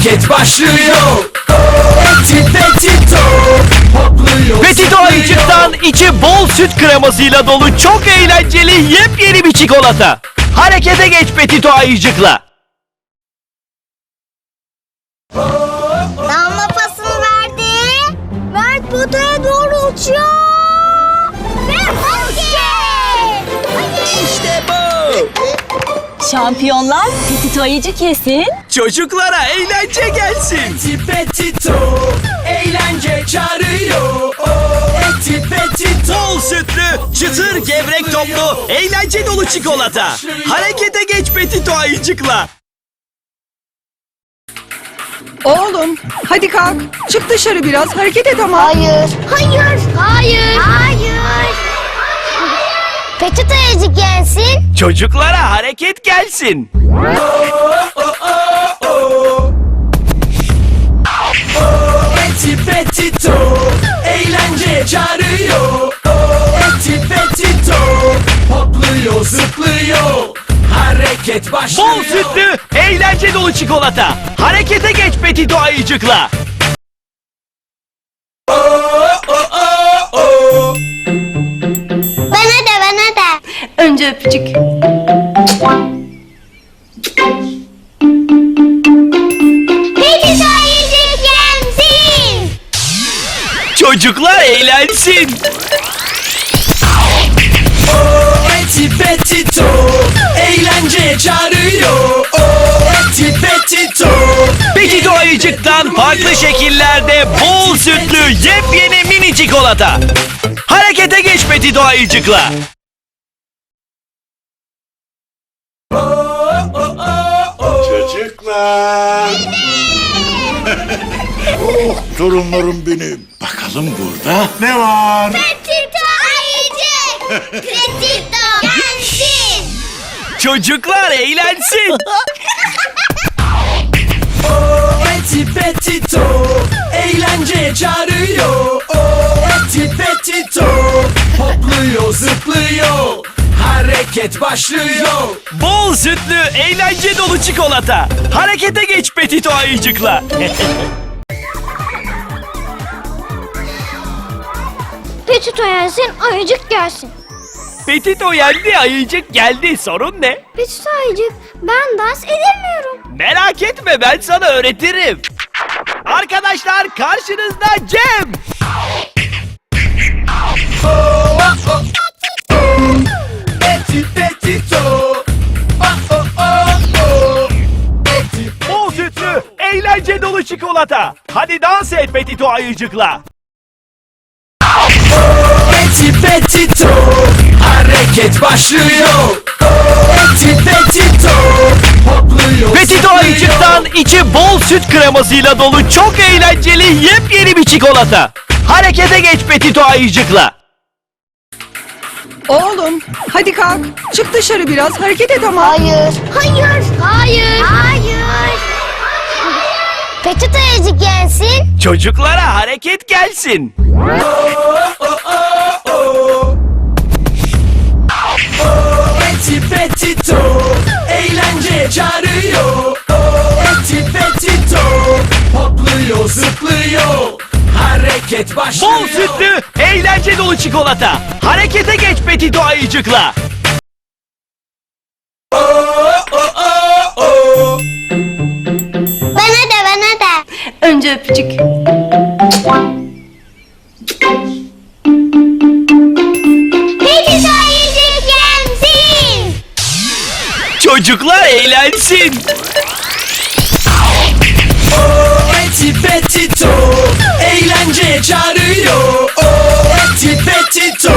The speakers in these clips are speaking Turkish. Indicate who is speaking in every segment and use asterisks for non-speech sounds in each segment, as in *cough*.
Speaker 1: Hareket başlıyor. Eti petito hopluyor.
Speaker 2: Petito ayıcıktan içi bol süt kremasıyla dolu çok eğlenceli yepyeni bir çikolata. Harekete geç Petito ayıcıkla.
Speaker 3: Damla pasını verdi. Mert potaya doğru uçuyor.
Speaker 2: İşte bu.
Speaker 4: Şampiyonlar Petito ayıcı kesin.
Speaker 2: Çocuklara eğlence gelsin.
Speaker 1: Eti petito eğlence çağırıyor. Eti petito
Speaker 2: Bol sütlü, çıtır gevrek toplu, eğlence dolu çikolata. Harekete geç Petito ayıcıkla.
Speaker 5: Oğlum hadi kalk. Çık dışarı biraz hareket et ama.
Speaker 3: Hayır. Hayır. Hayır. Hayır. Peçete ayıcık gelsin.
Speaker 2: Çocuklara hareket gelsin.
Speaker 1: Petito eğlence çağırıyor. Eti petito hopluyor zıplıyor. Hareket başlıyor.
Speaker 2: Bol sütlü, eğlence dolu çikolata. Harekete geç Petito ayıcıkla.
Speaker 3: Bana de bana de.
Speaker 4: Önce öpücük.
Speaker 2: Çocuklar eğlensin.
Speaker 1: Eti petito eğlence çağırıyor. Eti petito
Speaker 2: Petito ayıcıktan farklı şekillerde bol sütlü yepyeni mini çikolata. Harekete geç Petito ayıcıkla.
Speaker 6: Çocuklar. Oh torunlarım benim. Bakalım burada ne var?
Speaker 3: Petito ayıcık. Petito gelsin.
Speaker 2: Çocuklar eğlensin.
Speaker 1: Eti petito eğlence çağırıyor. Eti petito hopluyor zıplıyor. Hareket başlıyor.
Speaker 2: Bol sütlü eğlence dolu çikolata. Harekete geç Petito ayıcıkla. *laughs*
Speaker 3: Petito gelsin ayıcık gelsin.
Speaker 2: Petito yendi ayıcık geldi sorun ne?
Speaker 3: Petito ayıcık ben dans edemiyorum.
Speaker 2: Merak etme ben sana öğretirim. Arkadaşlar karşınızda Cem. Bol sütlü eğlence dolu çikolata. Hadi dans et Petito ayıcıkla.
Speaker 1: Eti petito hareket başlıyor. Eti petito hopluyor.
Speaker 2: Petito ayıcıktan içi bol süt kremasıyla dolu çok eğlenceli yepyeni bir çikolata. Harekete geç Petito ayıcıkla.
Speaker 5: Oğlum hadi kalk. Çık dışarı biraz hareket et ama.
Speaker 3: Hayır. Hayır. Hayır. Hayır. Peçete ayıcık gelsin.
Speaker 2: Çocuklara hareket gelsin.
Speaker 1: Eğlence çağırıyor. Eti petito hopluyor zıplıyor. Hareket başlıyor.
Speaker 2: Bol sütlü eğlence dolu çikolata. Harekete geç Petito ayıcıkla.
Speaker 3: Bana de bana de.
Speaker 4: Önce öpücük.
Speaker 2: Çocuklar eğlensin.
Speaker 1: Eti petito eğlence çağırıyor. Eti petito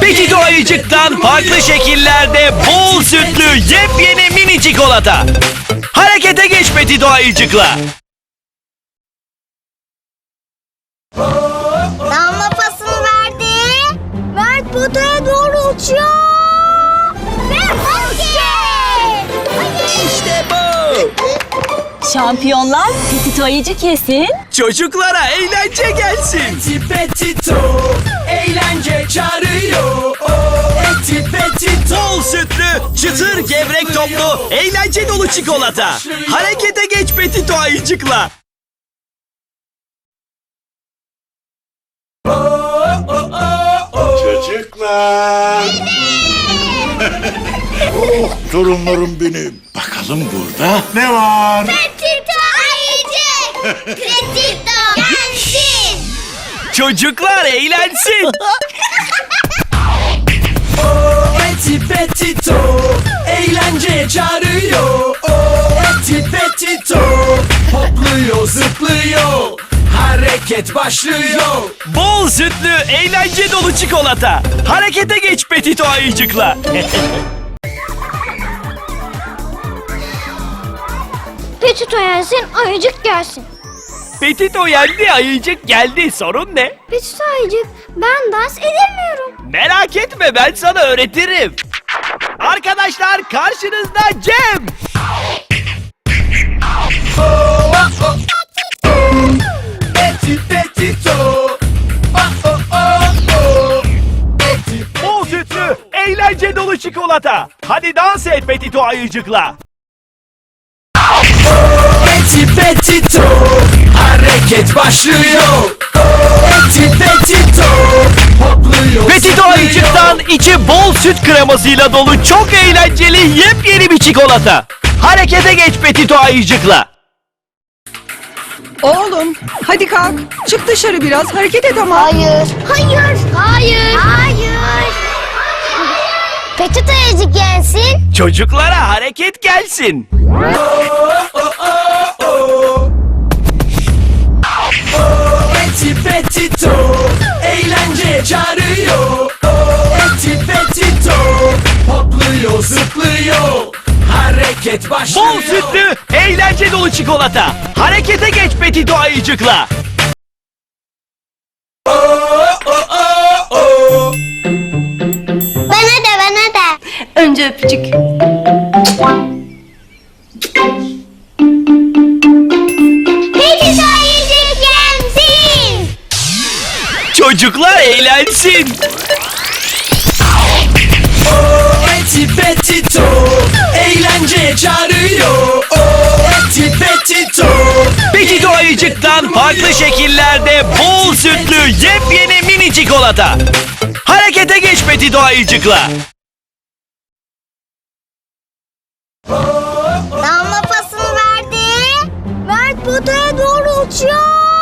Speaker 2: Petito ayıcıktan farklı şekillerde bol sütlü yepyeni mini çikolata. Harekete geç Petito ayıcıkla.
Speaker 3: Damla pasını verdi. Mert potaya doğru uçuyor.
Speaker 2: İşte bu.
Speaker 4: Şampiyonlar Petito ayıcı kesin.
Speaker 2: Çocuklara eğlence gelsin.
Speaker 1: Eti Petito Eğlence çağırıyor Oh Eti Petito
Speaker 2: Bol sütlü, çıtır gevrek toplu, eğlence dolu çikolata. Harekete geç Petito ayıcıkla.
Speaker 6: Çocuklar. Torunlarım benim. Bakalım burada ne var?
Speaker 3: Petito ayıcık. Petito gelsin.
Speaker 2: Çocuklar eğlensin.
Speaker 1: Oh Eti Petito Eğlence çağırıyor Oh Eti Petito Hopluyor zıplıyor Hareket başlıyor
Speaker 2: Bol sütlü, eğlence dolu çikolata. Harekete geç Petito ayıcıkla. *laughs*
Speaker 3: Petito gelsin ayıcık gelsin.
Speaker 2: Petito yendi, ayıcık geldi. Sorun ne?
Speaker 3: Petito ayıcık ben dans edemiyorum.
Speaker 2: Merak etme ben sana öğretirim. Arkadaşlar karşınızda Cem. Bol sütlü, eğlence dolu çikolata. Hadi dans et Petito ayıcıkla.
Speaker 1: Eti Petito Hareket başlıyor Eti Petito Hopluyor
Speaker 2: Petito ayıcıktan içi bol süt kremasıyla dolu çok eğlenceli yepyeni bir çikolata. Harekete geç Petito ayıcıkla.
Speaker 5: Oğlum hadi kalk. Çık dışarı biraz hareket et ama.
Speaker 3: Hayır. Hayır. Hayır. Hayır. Petito ayıcık gelsin.
Speaker 2: Çocuklara hareket gelsin.
Speaker 1: Eti Petito Eğlence çağırıyor Oh Eti Petito Hopluyor zıplıyor Hareket başlıyor
Speaker 2: Bol sütlü, eğlence dolu çikolata. Harekete geç Petito ayıcıkla.
Speaker 1: Oh oh oh oh
Speaker 3: Bana da bana da.
Speaker 4: Önce öpücük.
Speaker 2: Çocuklar eğlensin.
Speaker 1: Oh Eti Petito Eğlence çağırıyor Oh Eti Petito
Speaker 2: Petito ayıcıktan farklı şekillerde bol sütlü yepyeni mini çikolata. Harekete geç Petito ayıcıkla.
Speaker 3: Damla pasını verdi. Mert potaya doğru uçuyor.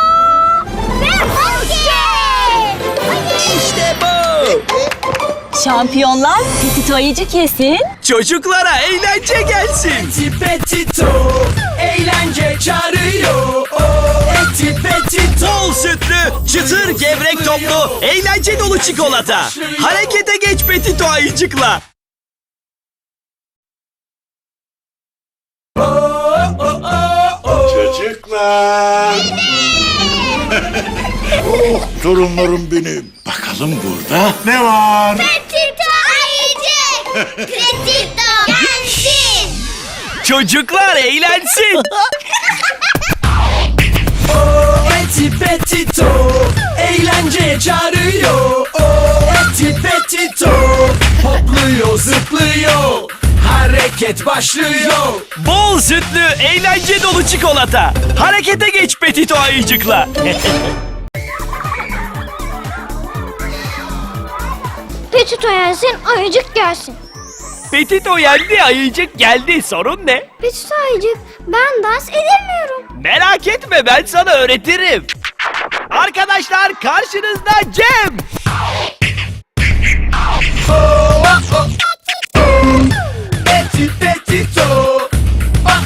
Speaker 4: Şampiyonlar Petito ayıcık yesin.
Speaker 2: Çocuklara eğlence gelsin.
Speaker 1: Eti Petito Eğlence çağırıyor Oh Eti Petito
Speaker 2: Bol sütlü, çıtır gevrek toplu, eğlence dolu çikolata. Harekete geç Petito ayıcıkla.
Speaker 6: Çocuklar. *laughs* oh torunlarım benim. Bakalım burada ne var?
Speaker 3: Petito gelsin.
Speaker 2: Çocuklar eğlensin.
Speaker 1: Oh Eti Petito Eğlence çağırıyor Oh Eti Petito Hopluyor zıplıyor Hareket başlıyor
Speaker 2: Bol sütlü, eğlence dolu çikolata. Harekete geç Petito ayıcıkla.
Speaker 3: Petito gelsin ayıcık gelsin.
Speaker 2: Petito yendi, ayıcık geldi. Sorun ne?
Speaker 3: Petito ayıcık ben dans edemiyorum.
Speaker 2: Merak etme ben sana öğretirim. Arkadaşlar karşınızda Cem.
Speaker 1: Oh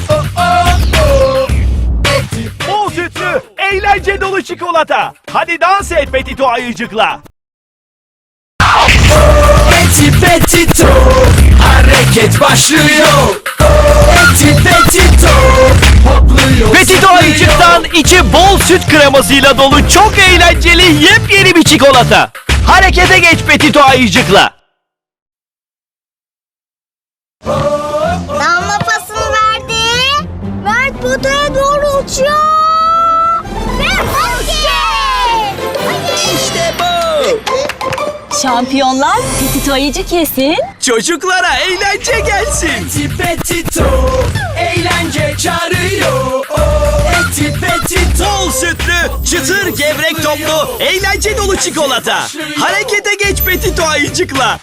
Speaker 1: oh oh oh
Speaker 2: Bol sütlü, eğlence dolu çikolata. Hadi dans et Petito ayıcıkla.
Speaker 1: Eti Petito Hareket başlıyor Eti Petito Hopluyor
Speaker 2: Petito ayıcıktan içi bol süt kremasıyla dolu çok eğlenceli yepyeni bir çikolata. Harekete geç Petito ayıcıkla.
Speaker 3: Damla pasını verdi. Mert potaya doğru uçuyor.
Speaker 4: Şampiyonlar Petito ayıcık yesin.
Speaker 2: Çocuklara eğlence gelsin.
Speaker 1: Eti Petito Eğlence çağırıyor oh, Eti Petito
Speaker 2: Bol sütlü, çıtır gevrek toplu, eğlence dolu çikolata. Harekete geç Petito ayıcıkla.